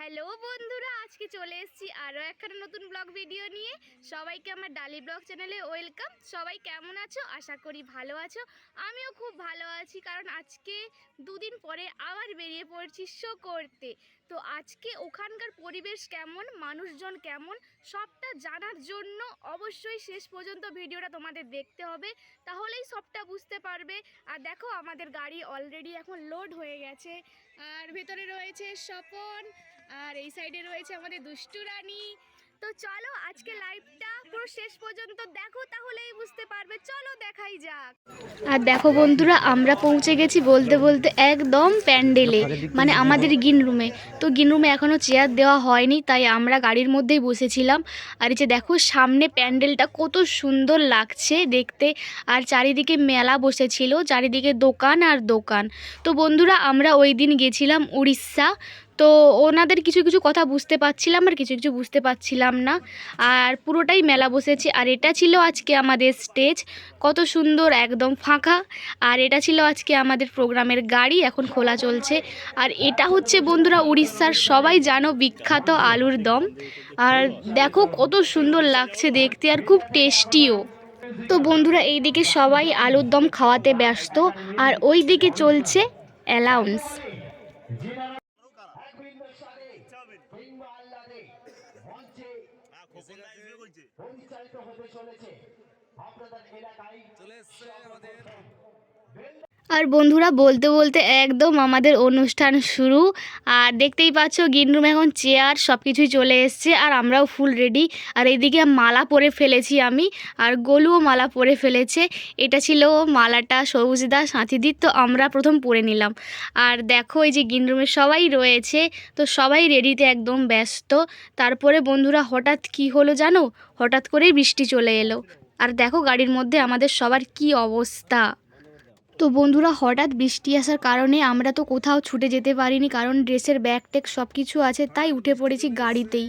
Hello বন্ধুরা, আজকে চলে এসেছি আরও একখানা নতুন ব্লগ ভিডিও নিয়ে। সবাইকে আমার ডালি ব্লগ চ্যানেলে ওয়েলকাম। সবাই কেমন আছো? আশা করি ভালো আছো। আমিও খুব ভালো আছি, কারণ আজকে দুদিন পরে আবার বেরিয়ে পড়ছি শো করতে। তো আজকে ওখানকার পরিবেশ কেমন? মানুষজন কেমন? সবটা জানার জন্য অবশ্যই শেষ পর্যন্ত ভিডিওটা তোমাদের দেখতে হবে। তাহলেই সবটা বুঝতে পারবে। আর দেখো, আমাদের গাড়ি অলরেডি এখন লোড হয়ে গেছে। আর ভেতরে রয়েছে স্বপন। আর এই সাইডে রয়েছে আমাদের দুষ্টু রানী। তো চলো আজকে লাইভটা পুরো শেষ পর্যন্ত দেখো তাহলেই বুঝতে পারবে। চলো দেখাই যাক। আর দেখো বন্ধুরা আমরা পৌঁছে গেছি বলতে বলতে একদম প্যান্ডেলে মানে আমাদের গিন রুমে তো গিন রুমে এখনও চেয়ার দেওয়া হয়নি তাই আমরা গাড়ির মধ্যেই বসেছিলাম। আর এই যে দেখো সামনে প্যান্ডেলটা কত সুন্দর লাগছে দেখতে। আর চারিদিকে মেলা বসেছিল চারিদিকে দোকান আর দোকান। তো বন্ধুরা আমরা ওই দিন গেছিলাম উড়িষ্যা। তো ওনাদের কিছু কিছু কথা বুঝতে পারছিলাম আর কিছু কিছু বুঝতে পারছিলাম না। আর পুরোটাই মেলা বসেছে। আর এটা ছিল আজকে আমাদের স্টেজ কত সুন্দর, একদম ফাঁকা। আর এটা ছিল আজকে আমাদের প্রোগ্রামের গাড়ি, এখন খোলা চলছে। আর এটা হচ্ছে বন্ধুরা উড়িষ্যার সবাই জানো বিখ্যাত আলুর দম। আর দেখো কত সুন্দর লাগছে দেখতে আর খুব টেস্টিও। তো বন্ধুরা এইদিকে সবাই আলুর দম খাওয়াতে ব্যস্ত। আর ওই দিকে চলছে অ্যালাউন্স হিন্দুস্তানে কিংবা আল্লাদে মঞ্চে পরিচালিত হতে চলেছে। আপনাদের এলাকায় চলে এসছে আমাদের আর বন্ধুরা বলতে বলতে একদম আমাদের অনুষ্ঠান শুরু। আর দেখতেই পাচ্ছ রুম এখন চেয়ার সব কিছুই চলে এসছে। আর আমরাও ফুল রেডি আর এইদিকে মালা পরে ফেলেছি আমি। আর গোলুও মালা পরে ফেলেছে। এটা ছিল মালাটা সবুজদা সাথীদির তো আমরা প্রথম পরে নিলাম। আর দেখো, এই যে রুমে সবাই রয়েছে। তো সবাই রেডিতে একদম ব্যস্ত। তারপরে বন্ধুরা হঠাৎ কি হলো জানো? হঠাৎ করেই বৃষ্টি চলে এলো। আর দেখো, গাড়ির মধ্যে আমাদের সবার কি অবস্থা। তো বন্ধুরা হঠাৎ বৃষ্টি আসার কারণে আমরা তো কোথাও ছুটে যেতে পারিনি, কারণ ড্রেসের ব্যাগ ট্যাগ সব কিছু আছে, তাই উঠে পড়েছি গাড়িতেই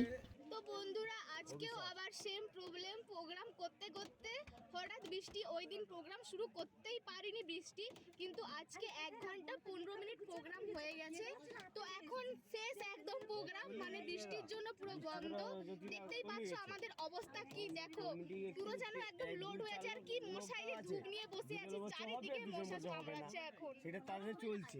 তো বন্ধুরা আজকেও আবার সেম প্রবলেম প্রোগ্রাম করতে করতে হঠাৎ বৃষ্টি ওই দিন প্রোগ্রাম শুরু করতেই পারিনি বৃষ্টি কিন্তু আজকে এক ঘণ্টা পনেরো মিনিট প্রোগ্রাম হয়ে গেছে। তো এখন শেষ একদম প্রোগ্রাম মানে বৃষ্টির জন্য পুরো বন্ধ। দেখতেই পাচ্ছ আমাদের অবস্থা কি দেখো পুরো যেন একদম লোড হয়েছে আর কি মশাইরে ধূপ নিয়ে বসে আছে চারিদিকে মশা কামড়াচ্ছে এখন। সেটা তাহলে চলছে।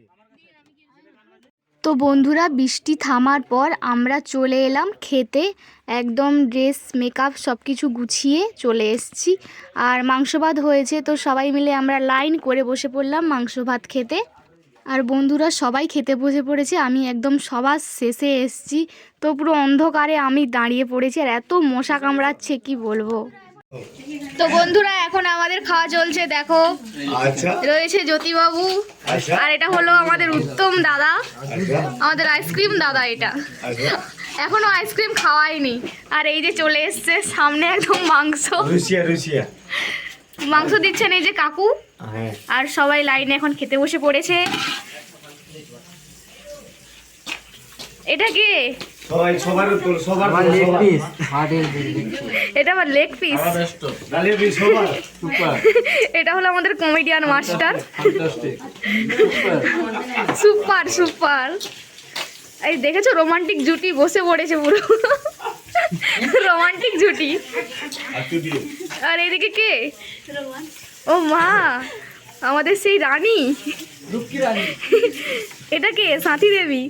তো বন্ধুরা, বৃষ্টি থামার পর আমরা চলে এলাম খেতে। একদম ড্রেস মেকআপ সব কিছু গুছিয়ে চলে এসেছি। আর মাংস ভাত হয়েছে, তো সবাই মিলে আমরা লাইন করে বসে পড়লাম মাংস ভাত খেতে। আর বন্ধুরা, সবাই খেতে বসে পড়েছে, আমি একদম সবার শেষে এসেছি। তো পুরো অন্ধকারে আমি দাঁড়িয়ে পড়েছি, আর এত মশা কামড়াচ্ছে, কি বলব? তো বন্ধুরা এখন আমাদের খাওয়া চলছে দেখো। আচ্ছা। রয়েছে জ্যোতিবাবু। আচ্ছা। আর এটা হলো আমাদের উত্তম দাদা। আচ্ছা। আমাদের আইসক্রিম দাদা এটা। এখনও আইসক্রিম খাওয়াইনি আর এই যে চলে এসছে সামনে একদম মাংস। রুশিয়া রুশিয়া মাংস দিচ্ছেন এই যে কাকু। হ্যাঁ। আর সবাই লাইনে এখন খেতে বসে পড়েছে। এটা কি? সবাই সবার তোর সবার লেগ পিস দিচ্ছি এটা আমার লেগ পিস ডালিয়া পিস সবার সুপার এটা হলো আমাদের comedian master fantastic super super super এই দেখেছ রোমান্টিক জুটি বসে পড়েছে পুরো। রোমান্টিক জুটি। আর এদিকে কে? ও মা আমাদের সেই রানী। এটা কে? সাথী দেবী।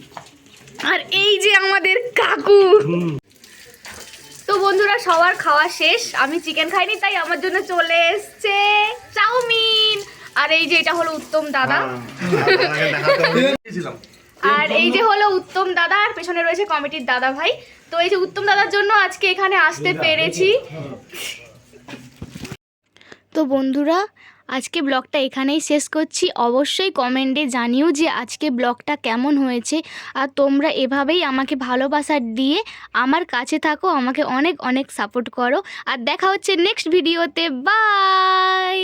আর এই যে আমাদের কাকু তো বন্ধুরা সবার খাওয়া শেষ। আমি চিকেন খাইনি তাই আমার জন্য চলে এসছে চাউমিন। আর এই যে এটা হলো উত্তম দাদা। আর এই যে হলো উত্তম দাদা আর পেছনে রয়েছে কমিটির দাদা ভাই। তো এই যে উত্তম দাদার জন্য আজকে এখানে আসতে পেরেছি। তো বন্ধুরা, আজকে ব্লগটা এখানেই শেষ করছি। অবশ্যই কমেন্টে জানিও যে আজকে ব্লগটা কেমন হয়েছে আর তোমরা এভাবেই আমাকে ভালোবাসা দিয়ে আমার কাছে থাকো, আমাকে অনেক অনেক সাপোর্ট করো। আর দেখা হচ্ছে নেক্সট ভিডিওতে বাই